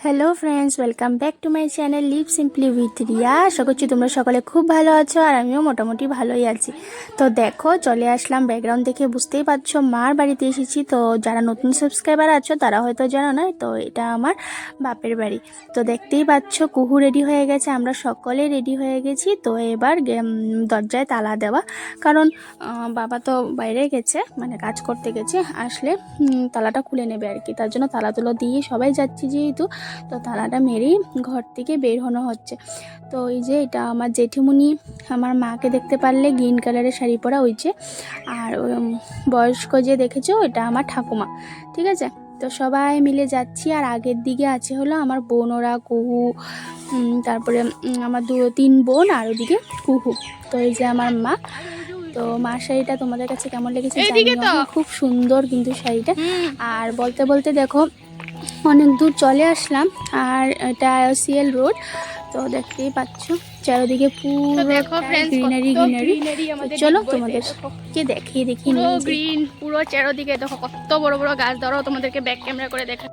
Hello friends welcome back to my channel live simply with Riya আশা করছি তোমরা সকলে খুব ভালো আছো আর আমিও মোটামুটি ভালোই আছি। তো দেখো, চলে আসলাম ব্যাকগ্রাউন্ড দেখে, বুঝতেই পারছ, মার বাড়িতে এসেছি। তো যারা নতুন সাবস্ক্রাইবার আছো, তারা হয়তো জানো না, তো এটা আমার বাপের বাড়ি। তো দেখতেই পাচ্ছ, কুহু রেডি হয়ে গেছে, আমরা সকলে রেডি হয়ে গেছি। তো এবার দরজায় তালা দেওয়া। কারণ বাবা তো বাইরে গেছে মানে কাজ করতে গেছে, আসলে তালাটা খুলে নেবে আর কি। তার জন্য তালা তুলো দিয়ে সবাই যাচ্ছি যেহেতু। তো তালাটা মেরেই ঘর থেকে বের হনো হচ্ছে। তো ওই যে এটা আমার জেঠিমুনি আমার মাকে দেখতে পারলে গ্রিন কালারের শাড়ি পরা ওই যে। আর বয়স্ক যে দেখেছ এটা আমার ঠাকুমা। ঠিক আছে? তো সবাই মিলে যাচ্ছি আর আগের দিকে আছে হলো আমার বোন ওরা কুহু তারপরে আমার দু তিন বোন আর ওদিকে কুহু। তো এই যে আমার মা। তো মার শাড়িটা তোমাদের কাছে কেমন লেগেছে খুব সুন্দর কিন্তু শাড়িটা। আর বলতে বলতে দেখো অনেক দূর চলে আসলাম আর এটা আইওসিএল রোড তো দেখতেই পাচ্ছ চারিদিকে পুরো গ্রিনারি গ্রিনারি চলো। তোমাদের কে দেখিয়ে দেখি গ্রিন পুরো চারোদিকে দেখো কত বড় বড় গাছ। ধরো তোমাদেরকে ব্যাক ক্যামেরা করে দেখা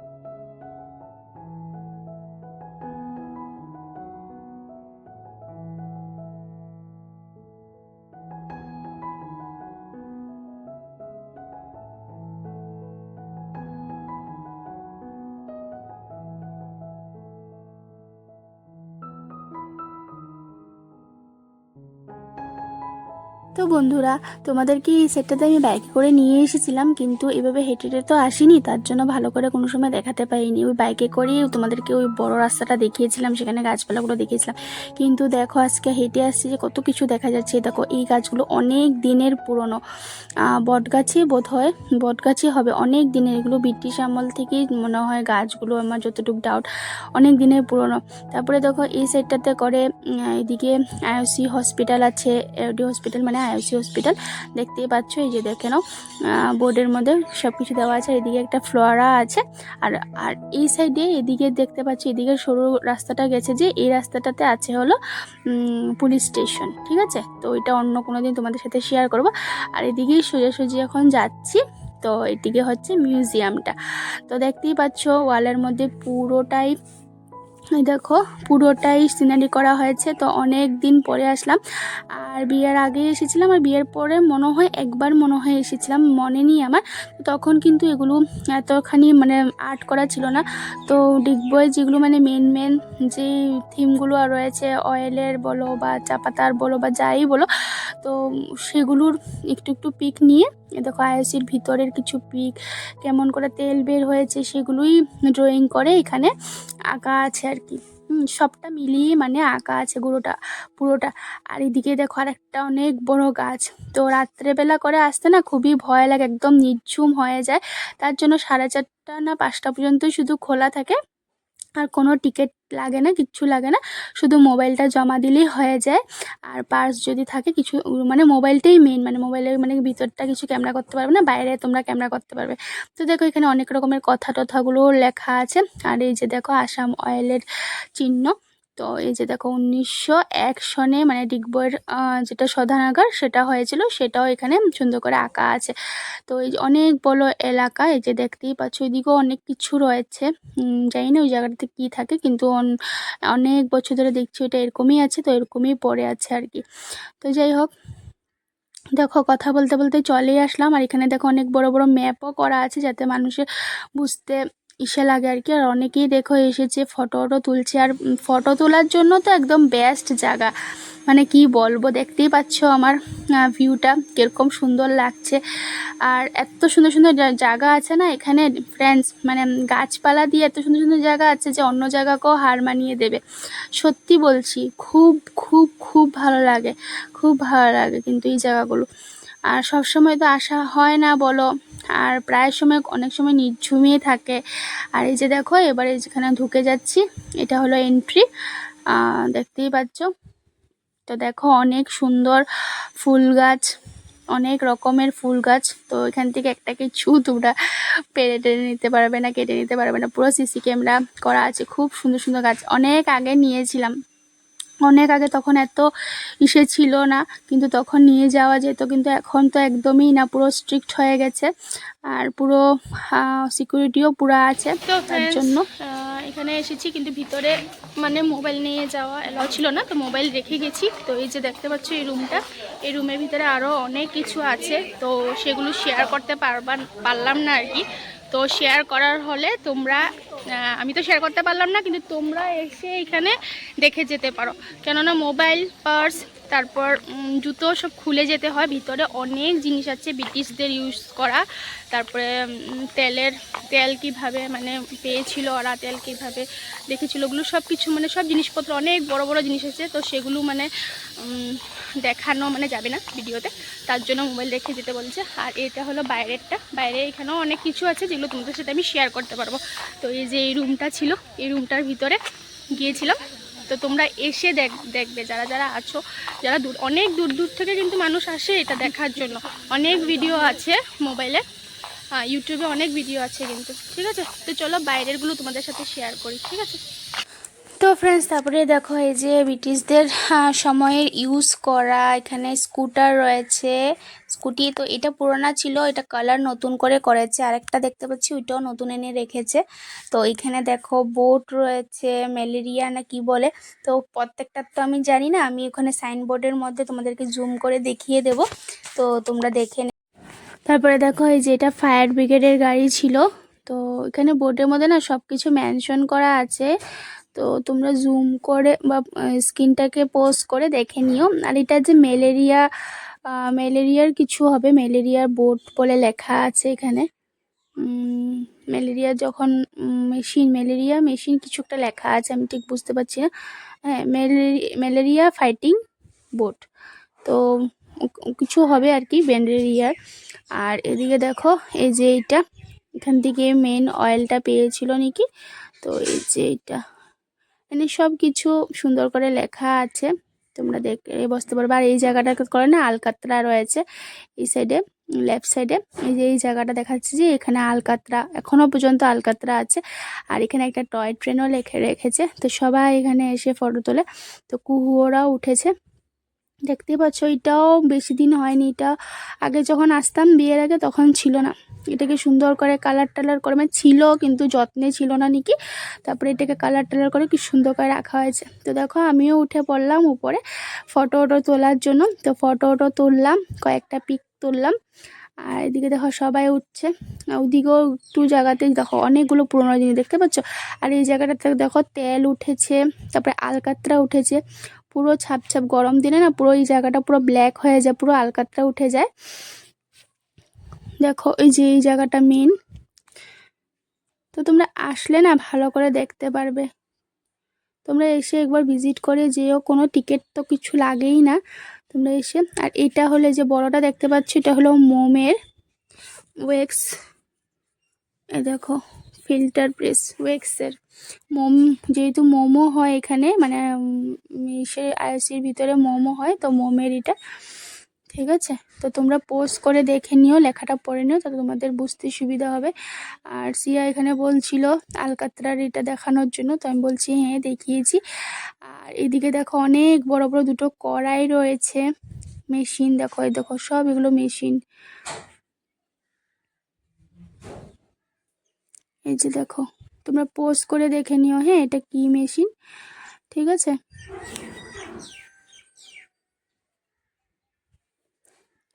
তো বন্ধুরা, তোমাদেরকে এই সেটটাতে আমি বাইকে করে নিয়ে এসেছিলাম, কিন্তু এভাবে হেঁটে হেঁটে তো আসিনি, তার জন্য ভালো করে কোনো সময় দেখাতে পারিনি ওই বাইকে করেই তোমাদেরকে ওই বড় রাস্তাটা দেখিয়েছিলাম, সেখানে গাছপালাগুলো দেখিয়েছিলাম। কিন্তু দেখো, আজকে হেঁটে আসছি যে কত কিছু দেখা যাচ্ছে। দেখো, এই গাছগুলো অনেক দিনের পুরনো। বট গাছই বোধ হয় বট গাছই হবে, অনেক দিনের। এগুলো ব্রিটিশ আমল থেকেই মনে হয় গাছগুলো, আমার যতটুকু ডাউট অনেক দিনের পুরনো। তারপরে দেখো, এই সাইডটাতে করে এদিকে আইওসি হসপিটাল আছে এডি হসপিটাল মানে আইওসি হসপিটাল। দেখতেই পাচ্ছ, এই যে দেখে নাও বোর্ডের মধ্যে সব কিছু দেওয়া আছে, এদিকে একটা ফ্লোরা আছে, আর আর এই সাইডে এদিকে দেখতে পাচ্ছি, এদিকে সরু রাস্তাটা গেছে যে, এই রাস্তাটাতে আছে হলো পুলিশ স্টেশন ঠিক আছে? তো ওইটা অন্য কোনো দিন তোমাদের সাথে শেয়ার করব। আর এদিকেই সোজাসুজি এখন যাচ্ছি, তো এদিকে হচ্ছে মিউজিয়ামটা তো দেখতেই পাচ্ছ ওয়ালের মধ্যে পুরোটাই দেখো, পুরোটাই সিনারি করা হয়েছে, তো অনেক দিন পরে আসলাম। আর বিয়ের আগে এসেছিলাম, আর বিয়ের পরে মনে হয় একবার মনে হয় এসেছিলাম, মনে নেই আমার। তখন কিন্তু এগুলো এতখানি মানে আর্ট করা ছিল না। তো ডিগবয়ে যেগুলো মানে মেন মেন যে থিমগুলো আর রয়েছে, অয়েলের বলো বা চা পাতার বলো বা যাই বলো, তো সেগুলোর একটু একটু পিক নিয়ে দেখো আইওসির ভিতরের কিছু পিক, কেমন করে তেল বের হয়েছে সেগুলোই ড্রয়িং করে, এখানে আঁকা আছে আর কি। সবটা মিলিয়ে মানে আঁকা আছে গুঁড়োটা, পুরোটা। আর এদিকে দেখো আর একটা অনেক বড় গাছ। তো রাত্রেবেলা করে আসতে না খুবই ভয় লাগে, একদম নিঝুম হয়ে যায়। তার জন্য সাড়ে চারটা না পাঁচটা পর্যন্তই শুধু খোলা থাকে। আর কোনো টিকিট লাগে না, কিচ্ছু লাগে না। শুধু মোবাইলটা জমা দিলেই হয়ে যায়। আর পার্স যদি থাকে, কিছু মানে মোবাইলটাই মেন মানে মোবাইলের মানে ভিতরটা কিছু ক্যামেরা করতে পারবে না, বাইরে তোমরা ক্যামেরা করতে পারবে। তো দেখো, এখানে অনেক রকমের কথা টথাগুলোও লেখা আছে। আর এই যে দেখো, আসাম অয়েলের চিহ্ন। তো এই যে দেখো উনিশশো এক সনে মানে ডিগবইয়ের আহ, যেটা শোধনাগার সেটা হয়েছিল সেটাও এখানে সুন্দর করে আঁকা আছে। তো এই অনেক বড় এলাকা এই যে দেখতেই পাচ্ছ ওইদিকেও অনেক কিছু রয়েছে। জানি না ওই জায়গাটাতে কী থাকে কিন্তু অনেক বছর ধরে দেখছি ওটা এরকমই আছে তো এরকমই পড়ে আছে আর কি। তো যাই হোক দেখো কথা বলতে বলতে চলেই আসলাম। আর এখানে দেখো অনেক বড় বড় ম্যাপও করা আছে যাতে মানুষের বুঝতে ইসে লাগে আর কি। আর অনেকেই দেখো এসেছে ফটো টটো তুলছে। আর ফটো তোলার জন্য তো একদম বেস্ট জায়গা। মানে কি বলব, দেখতেই পাচ্ছ আমার ভিউটা কীরকম সুন্দর লাগছে। আর এত সুন্দর সুন্দর জায়গা আছে না, এখানে ফ্রেন্ডস মানে গাছপালা দিয়ে এত সুন্দর সুন্দর জায়গা আছে যে অন্য জায়গাকেও হার মানিয়ে দেবে। সত্যি বলছি, খুব খুব খুব ভালো লাগে। খুব ভালো লাগে কিন্তু এই জায়গাগুলো। আর সব সময় তো আসা হয় না বলো। আর প্রায় সময় অনেক সময় নিঝুমিয়ে থাকে। আর এই যে দেখো, এবারে যেখানে ঢুকে যাচ্ছি, এটা হলো এন্ট্রি দেখতেই পাচ্ছ। তো দেখো, অনেক সুন্দর ফুল গাছ, অনেক রকমের ফুল গাছ। তো এখান থেকে একটা কিছু তোমরা পেরে টেরে নিতে পারবে না, কেটে নিতে পারবে না। পুরো সিসি ক্যামেরা করা আছে। খুব সুন্দর সুন্দর গাছ। অনেক আগে নিয়েছিলাম। অনেক আগে তখন এত ইসে ছিল না কিন্তু তখন নিয়ে যাওয়া যেত কিন্তু এখন তো একদমই না পুরো স্ট্রিক্ট হয়ে গেছে। আর পুরো সিকিউরিটিও পুরো আছে তো তার জন্য। এখানে এসেছি কিন্তু ভিতরে মানে মোবাইল নিয়ে যাওয়া এলাও ছিল না তো মোবাইল রেখে গেছি। তো এই যে দেখতে পাচ্ছ এই রুমটা এই রুমের ভিতরে আরও অনেক কিছু আছে তো সেগুলো শেয়ার করতে পারবা পারলাম না আর কি। তো শেয়ার করার হলে তোমরা আমি তো শেয়ার করতে পারলাম না, কিন্তু তোমরা এসে এখানে দেখে যেতে পারো। কেননা মোবাইল পার্স তারপর জুতো সব খুলে যেতে হয়। ভিতরে অনেক জিনিস আছে ব্রিটিশদের ইউজ করা। তারপরে তেলের, তেল কীভাবে মানে পেয়েছিল ওরা তেল কীভাবে দেখেছিল, ওগুলো সব কিছু মানে সব জিনিসপত্র, অনেক বড় বড় জিনিস আছে। তো সেগুলো মানে দেখানো মানে যাবে না ভিডিওতে। তার জন্য মোবাইল রেখে যেতে বলছে। আর এটা হলো বাইরেরটা। বাইরে এখানেও অনেক কিছু আছে যেগুলো তোমাদের সাথে আমি শেয়ার করতে পারব। তো এই যে এই রুমটা ছিল, এই রুমটার ভিতরে গিয়েছিলাম। তো তোমরা এসে দেখ, দেখবে যারা যারা আছো, যারা দূর, অনেক দূর দূর থেকে কিন্তু মানুষ আসে এটা দেখার জন্য। অনেক ভিডিও আছে মোবাইলে ইউটিউবে অনেক ভিডিও আছে কিন্তু, ঠিক আছে? তো চলো বাইরেরগুলো তোমাদের সাথে শেয়ার করি, ঠিক আছে? তো ফ্রেন্ডস তারপরে দেখো এই যে ব্রিটিশদের সময়ের ইউজ করা, এখানে স্কুটার রয়েছে। স্কুটি তো এটা পুরোনো ছিল, এটা কালার নতুন করে করেছে। আরেকটা দেখতে পাচ্ছি, ওইটাও নতুন এনে রেখেছে। তো এখানে দেখো বোট রয়েছে ম্যালেরিয়া না কি বলে। তো প্রত্যেকটা তো আমি জানি না, আমি ওখানে সাইনবোর্ডের মধ্যে তোমাদেরকে জুম করে দেখিয়ে দেব। তো তোমরা দেখে তারপরে দেখো এই যে এটা ফায়ার ব্রিগেডের গাড়ি ছিল। তো এখানে বোর্ডের মধ্যে না সব কিছু মেনশন করা আছে। তো তোমরা জুম করে বা স্ক্রিনটাকে পোস্ট করে দেখে নিও। আর এটা যে ম্যালেরিয়া ম্যালেরিয়ার কিছু হবে ম্যালেরিয়ার বোর্ড বলে লেখা আছে এখানে। ম্যালেরিয়া যখন মেশিন ম্যালেরিয়া মেশিন কিছু একটা লেখা আছে, আমি ঠিক বুঝতে পারছি না। হ্যাঁ ম্যালেরিয়া ফাইটিং বোর্ড তো কিছু হবে আর কি ম্যালেরিয়ার আর এদিকে দেখো, এই যে এইটা, এখান থেকে মেন অয়েলটা পেয়েছিল নাকি? তো এই যে এইটা। মানে সব কিছু সুন্দর করে লেখা আছে। তোমরা দেখে বসতে পারবে। আর এই জায়গাটা করে না, আলকাতরা রয়েছে। এই সাইডে, লেফট সাইডে, এই যে এই জায়গাটা দেখাচ্ছে যে, এখানে আলকাতরা, এখনও পর্যন্ত আলকাতরা আছে। আর এখানে একটা টয় ট্রেনও লেখে, রেখেছে। তো সবাই এখানে এসে ফটো তোলে। তো কুহুয়োরাও উঠেছে। দেখতেই পাচ্ছ, এটাও বেশি দিন হয়নি, এটা আগে যখন আসতাম বিয়ের আগে তখন ছিল না। এটাকে সুন্দর করে কালার টালার করে মানে ছিল কিন্তু যত্নে ছিল না নাকি, তারপরে এটাকে কালার টালার করে কি সুন্দর করে রাখা হয়েছে। তো দেখো, আমিও উঠে পড়লাম উপরে ফটো ওটো তোলার জন্য। তো ফটো ওটো তুললাম, কয়েকটা পিক তুললাম, আর এদিকে দেখো সবাই উঠছে। ওদিকেও একটু জায়গাতে দেখো অনেকগুলো পুরোনো জিনিস, দেখতে পাচ্ছ? আর এই জায়গাটাতে দেখো তেল উঠেছে, তারপরে আলকাতরা উঠেছে। পুরো ছাপ ছাপ গরম দিনে না পুরো এই জায়গাটা পুরো ব্ল্যাক হয়ে যায়, পুরো আলকাতরা উঠে যায়। দেখো এই যে এই জায়গাটা মেন তো তোমরা আসলে না ভালো করে দেখতে পারবে। তোমরা এসে একবার ভিজিট করে যেও, কোনো টিকিট তো কিছু লাগেই না। তোমরা এসে, আর এটা হলে যে বড়টা দেখতে পাচ্ছ, এটা হলো মোমের ওয়েক্স এ দেখো ফিল্টার প্রেস ওয়েক্সের মোম, যেহেতু মোমো হয় এখানে মানে ইসের আইসির ভিতরে মোমো হয়, তো মোমের এটা। ঠিক আছে? তো তোমরা পোস্ট করে দেখে নিও, লেখাটা পড়ে নিও তাতে তোমাদের বুঝতে সুবিধা হবে। আর সিয়া এখানে বলছিল আলকাতরার এটা দেখানোর জন্য, তো আমি বলছি হ্যাঁ দেখিয়েছি। আর এদিকে দেখো অনেক বড় বড় দুটো কড়াই রয়েছে। মেশিন দেখো, এই দেখো, সব এগুলো মেশিন। এই যে দেখো। তোমরা পোস্ট করে দেখে নিও হ্যাঁ এটা কি মেশিন ঠিক আছে?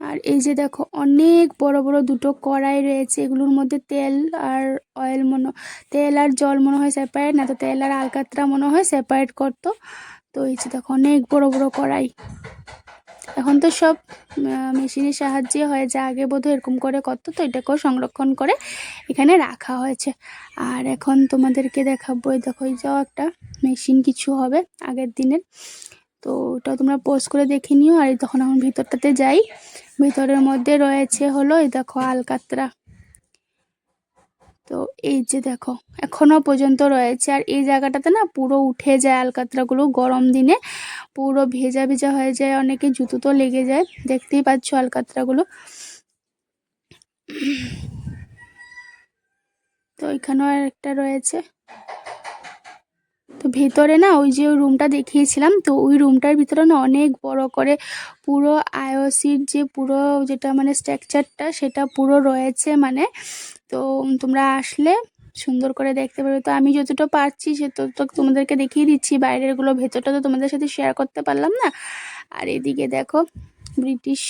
আর এই যে দেখো, অনেক বড় বড় দুটো কড়াই রয়েছে, এগুলোর মধ্যে তেল আর অয়েল মনে, তেল আর জল মনে হয় সেপারেট না তো তেল আর আলকাতরা মনে হয় সেপারেট করতো। তো এই যে দেখো, অনেক বড় বড় কড়াই। এখন তো সব মেশিনের সাহায্যে হয় যা আগে বোধহয় এরকম করে কত তো এটাকেও সংরক্ষণ করে এখানে রাখা হয়েছে। আর এখন তোমাদেরকে দেখাবো দেখো যাও একটা মেশিন কিছু হবে আগের দিনের। তো ওটা তোমরা পোস্ট করে দেখে নিও, আর তখন এখন ভিতরটাতে যাই। ভিতরের মধ্যে রয়েছে হলো, এই দেখো, আলকাতরা। তো এই যে দেখো, এখনও পর্যন্ত রয়েছে। আর এই জায়গাটাতে না পুরো উঠে যায় আলকাতরাগুলো গরম দিনে। পুরো ভেজা ভেজা হয়ে যায়, অনেকে জুতো তো লেগে যায়। দেখতেই পাচ্ছ আলকাতরাগুলো। তো এখানেও আর একটা রয়েছে। তো ভেতরে না ওই যে রুমটা দেখিয়েছিলাম, তো ওই রুমটার ভিতরে না অনেক বড় করে পুরো আইওসির যে পুরো যেটা মানে স্ট্রাকচারটা সেটা পুরো রয়েছে মানে। তো তোমরা আসলে সুন্দর করে দেখতে পারবে। তো আমি যতটা পারছি সে তো তো তোমাদেরকে দেখিয়ে দিচ্ছি বাইরেরগুলো ভেতরটা তো তোমাদের সাথে শেয়ার করতে পারলাম না। আর এদিকে দেখো ব্রিটিশ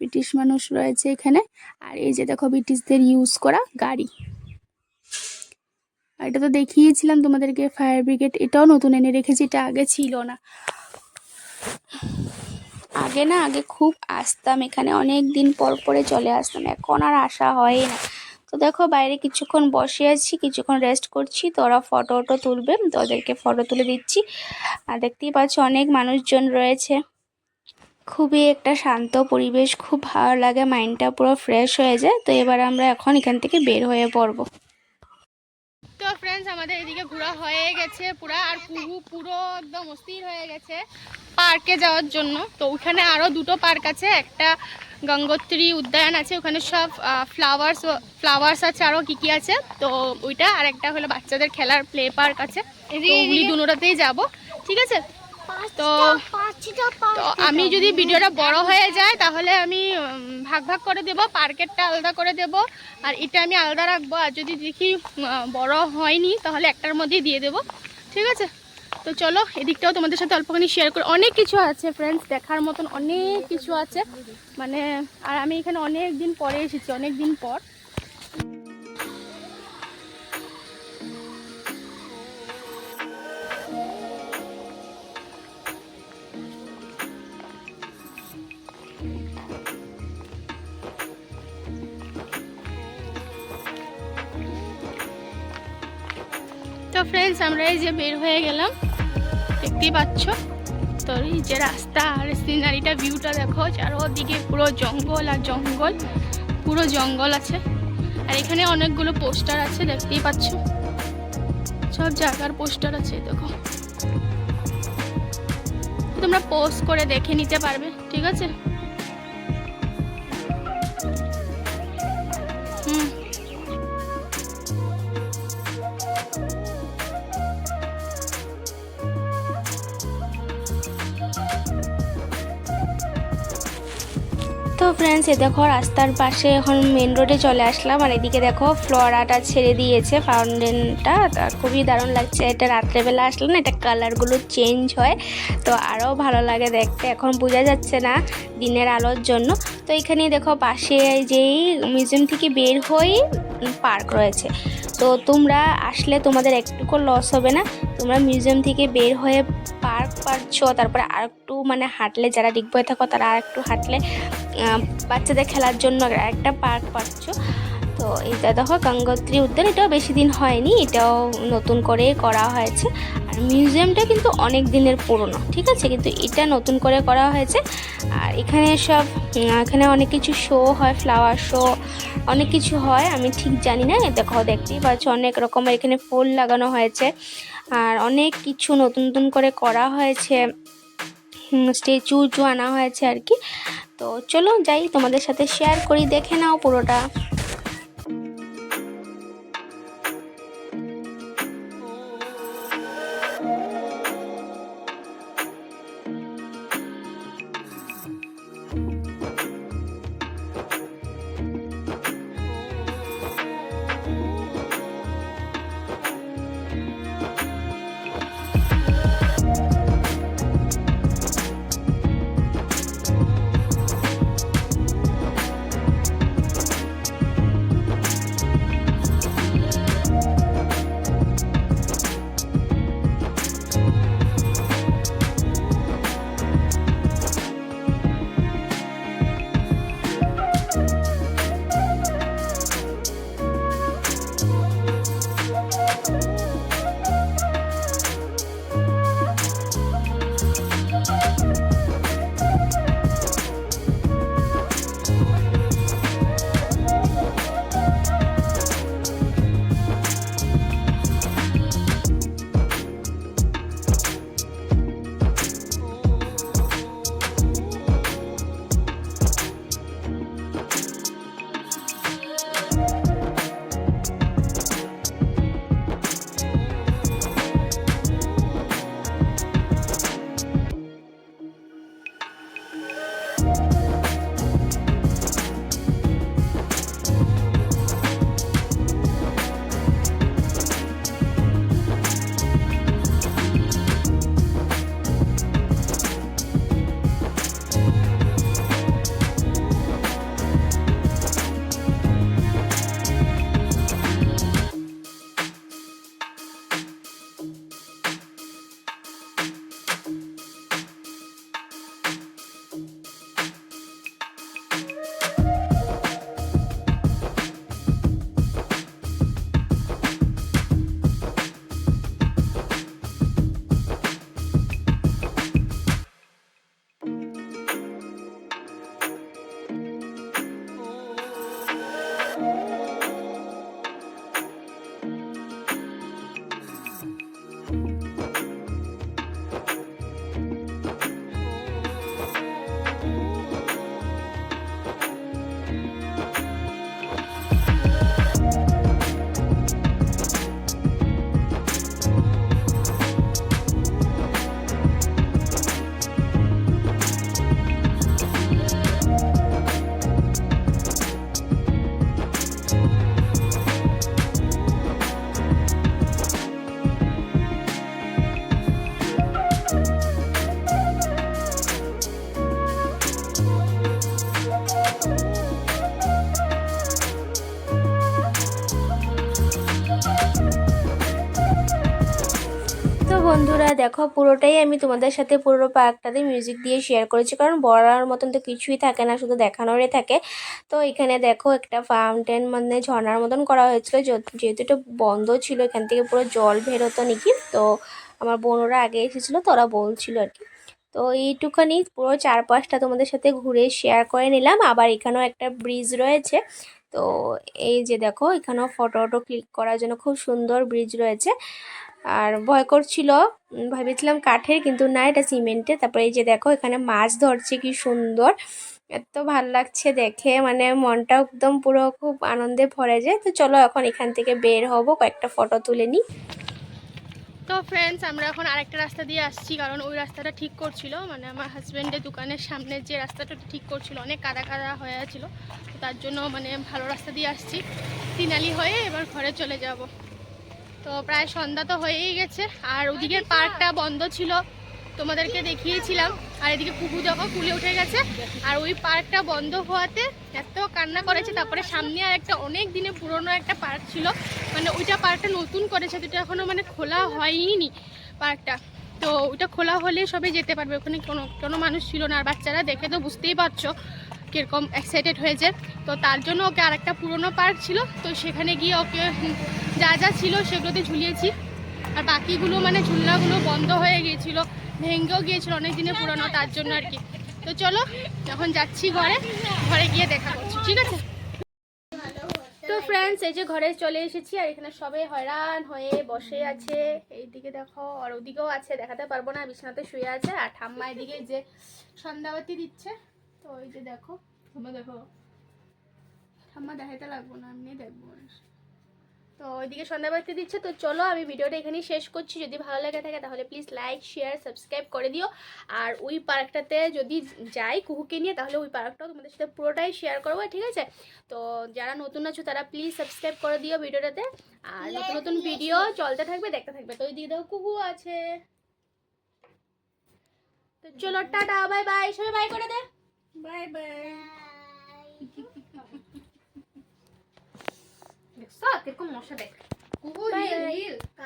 ব্রিটিশ মানুষ রয়েছে এখানে। আর এই যে দেখো ব্রিটিশদের ইউজ করা গাড়ি। আর এটা তো দেখিয়েছিলাম তোমাদেরকে ফায়ার ব্রিগেড এটাও নতুন এনে রেখেছি, এটা আগে ছিল না। আগে না, আগে খুব আসতাম এখানে অনেক দিন পর পরে চলে আসতাম, এখন আর আসা হয় না। তো দেখো, বাইরে কিছুক্ষণ বসে আছি, কিছুক্ষণ রেস্ট করছি, তো ওরা ফটো ওটো তুলবে, তো ওদেরকে ফটো তুলে দিচ্ছি। আর দেখতেই পাচ্ছ, অনেক মানুষজন রয়েছে। খুবই একটা শান্ত পরিবেশ, খুব ভালো লাগে মাইন্ডটা পুরো ফ্রেশ হয়ে যায়। তো এবার আমরা এখন এখান থেকে বের হয়ে পড়ব। ফ্রেন্ডস আমাদের এদিকে ঘোরা হয়ে গেছে পুরা আর পুরু পুরো একদম অস্থির হয়ে গেছে পার্কে যাওয়ার জন্য। তো ওখানে আরও দুটো পার্ক আছে একটা গঙ্গোত্রী উদ্যান আছে ওখানে সব ফ্লাওয়ার্স ফ্লাওয়ার্স আছে আরও কী কী আছে। তো ওইটা আর একটা হলো বাচ্চাদের খেলার প্লে পার্ক আছে। ওগুলি দুটোতেই যাব। ঠিক আছে? তো তো আমি যদি ভিডিওটা বড় হয়ে যায়, তাহলে আমি ভাগ ভাগ করে দেব, পার্কেরটা আলাদা করে দেব, আর এটা আমি আলাদা রাখব, আর যদি দেখি বড় হয়নি, তাহলে একটার মধ্যেই দিয়ে দেব, ঠিক আছে? তো চলো, এদিকটাও তোমাদের সাথে অল্পখানি শেয়ার করে। অনেক কিছু আছে ফ্রেন্ডস দেখার মতন অনেক কিছু আছে মানে আর আমি এখানে অনেক দিন পরে এসেছি অনেক দিন পর। আমরা এই যে বের হয়ে গেলাম, দেখতেই পাচ্ছ? তো এই যে রাস্তা আর সিনারিটা ভিউটা দেখো, চারোদিকে পুরো জঙ্গল আর জঙ্গল, পুরো জঙ্গল আছে। আর এখানে অনেকগুলো পোস্টার আছে, দেখতেই পাচ্ছ? সব জায়গার পোস্টার আছে, দেখো। তোমরা পোস্ট করে দেখে নিতে পারবে, ঠিক আছে? ফ্রেন্ডস এ দেখো রাস্তার পাশে এখন মেন রোডে চলে আসলাম। আর এদিকে দেখো ফ্লোরাটা ছেড়ে দিয়েছে ফাউন্টেনটা তা খুবই দারুণ লাগছে। এটা রাত্রেবেলা আসলে না, এটা কালারগুলো চেঞ্জ হয়। তো আরও ভালো লাগে দেখতে। এখন বোঝা যাচ্ছে না দিনের আলোর জন্য। তো এখানে দেখো পাশে যেই মিউজিয়াম থেকে বের হয়ে পার্ক রয়েছে। তো তোমরা আসলে তোমাদের একটুকু লস হবে না। তোমরা মিউজিয়াম থেকে বের হয়ে পার্ক পাচ্ছ। তারপরে আর একটু মানে হাঁটলে, যারা ডিগবয়ে থাকো, তারা আর একটু হাঁটলে বাচ্চাদের খেলার জন্য একটা পার্ক পাচ্ছ। তো এটা দেখো গঙ্গোত্রী উদ্যান, এটাও বেশি দিন হয়নি, এটাও নতুন করে করা হয়েছে। আর মিউজিয়ামটা কিন্তু অনেক দিনের পুরনো, ঠিক আছে? কিন্তু এটা নতুন করে করা হয়েছে। আর এখানে সব এখানে অনেক কিছু শো হয় ফ্লাওয়ার শো অনেক কিছু হয়, আমি ঠিক জানি না দেখো দেখতেই পাচ্ছ অনেক রকমের এখানে ফুল লাগানো হয়েছে। আর অনেক কিছু নতুন নতুন করে করা হয়েছে। স্ট্যাচু আনা হয়েছে আর কি। তো চলো যাই তোমাদের সাথে শেয়ার করি দেখে নাও পুরোটা। পুরোটাই আমি তোমাদের সাথে পুরো পার্কটাতে মিউজিক দিয়ে শেয়ার করেছি। কারণ বলার মতন তো কিছুই থাকে না, শুধু দেখানোরই থাকে। তো এখানে দেখো একটা ফাউন্টেন মানে ঝর্নার মতন করা হয়েছিল। যেহেতু এটা বন্ধ ছিল, এখান থেকে পুরো জল বেরোতো নাকি? তো আমার বোনরা আগে এসেছিল, তো ওরা বলছিল আর কি। তো এইটুখানি পুরো চারপাশটা তোমাদের সাথে ঘুরে শেয়ার করে নিলাম। আবার এখানেও একটা ব্রিজ রয়েছে। তো এই যে দেখো, এখানেও ফটো টটো ক্লিক করার জন্য খুব সুন্দর ব্রিজ রয়েছে। আর ভয় করছিল ভেবেছিলাম কাঠের কিন্তু না, এটা সিমেন্টের তারপরে এই যে দেখো, এখানে মাছ ধরছে, কি সুন্দর। এত ভালো লাগছে দেখে মানে মনটা একদম পুরো খুব আনন্দে ভরে যায়। তো চলো এখন এখান থেকে বের হব, কয়েকটা ফটো তুলে নিই। তো ফ্রেন্ডস আমরা এখন আরেকটা রাস্তা দিয়ে আসছি, কারণ ওই রাস্তাটা ঠিক করছিল। মানে আমার হাজব্যান্ডের দোকানের সামনে যে রাস্তাটা ঠিক করছিল, অনেক কাদা কাদা হয়ে আছিল। তার জন্য মানে ভালো রাস্তা দিয়ে আসছি। তিনালি হয়ে এবার ঘরে চলে যাব। তো প্রায় সন্ধ্যা তো হয়েই গেছে, আর ওদিকের পার্কটা বন্ধ ছিল, তোমাদেরকে দেখিয়েছিলাম। আর এদিকে কুকু দেখো কুলে উঠে গেছে, আর ওই পার্কটা বন্ধ হওয়াতে এত কান্না করেছে, তারপরে সামনে আর একটা অনেক দিনে পুরনো একটা পার্ক ছিল। মানে ওইটা পার্কটা নতুন করেছে এটা এখনও মানে খোলা হয়নি পার্কটা। তো ওটা খোলা হলে সবাই যেতে পারবে, ওখানে কোনো কোনো মানুষ ছিল না, আর বাচ্চারা দেখে তো বুঝতেই পারছ কীরকম এক্সাইটেড হয়েছে। তো তার জন্য ওকে আরেকটা পুরনো পার্ক ছিল, তো সেখানে গিয়ে ওকে যা যা ছিল সেগুলোতে ঝুলিয়েছি। আর বাকিগুলো মানে ঝুলনাগুলো বন্ধ হয়ে গিয়েছিল, ভেঙেও গিয়েছিল অনেক দিনে পুরনো, তার জন্য আর কি। তো চলো এখন যাচ্ছি ঘরে ঘরে গিয়ে দেখা করছি, ঠিক আছে? তো ফ্রেন্ডস এই যে ঘরে চলে এসেছি, আর এখানে সবাই হয়রান হয়ে বসে আছে। এইদিকে দেখো, আর ওদিকেও আছে, দেখাতে পারব না, বিছানাতে শুয়ে আছে। আর ঠাম্মা এদিকে যে সন্ধ্যাবাতি দিচ্ছে, তো ওই যে দেখো, ঠাম্মা দেখো, ঠাম্মা দেখাতে লাগবো না, এমনি দেখব। তো ওইদিকে সন্ধ্যাবাতি দিচ্ছে তো চলো আমি ভিডিওটা এখানেই শেষ করছি। যদি ভালো লেগে থাকে তাহলে প্লিজ লাইক শেয়ার সাবস্ক্রাইব করে দিও। আর ওই পার্কটাতে যদি যাই কুহুকে নিয়ে তাহলে ওই পার্কটাও তোমাদের সাথে পুরোটাই শেয়ার করব ঠিক আছে? তো যারা নতুন আছো তারা প্লিজ সাবস্ক্রাইব করে দিও ভিডিওটাতে। আর নতুন নতুন ভিডিও চলতে থাকবে দেখতে থাকবে। তো ওই দিকে দেখো কুকু আছে। তো চলো টাটা বাই বাই সবাই বাই করে দে। বাই বাই দেখছ কীরকম মশা দেখ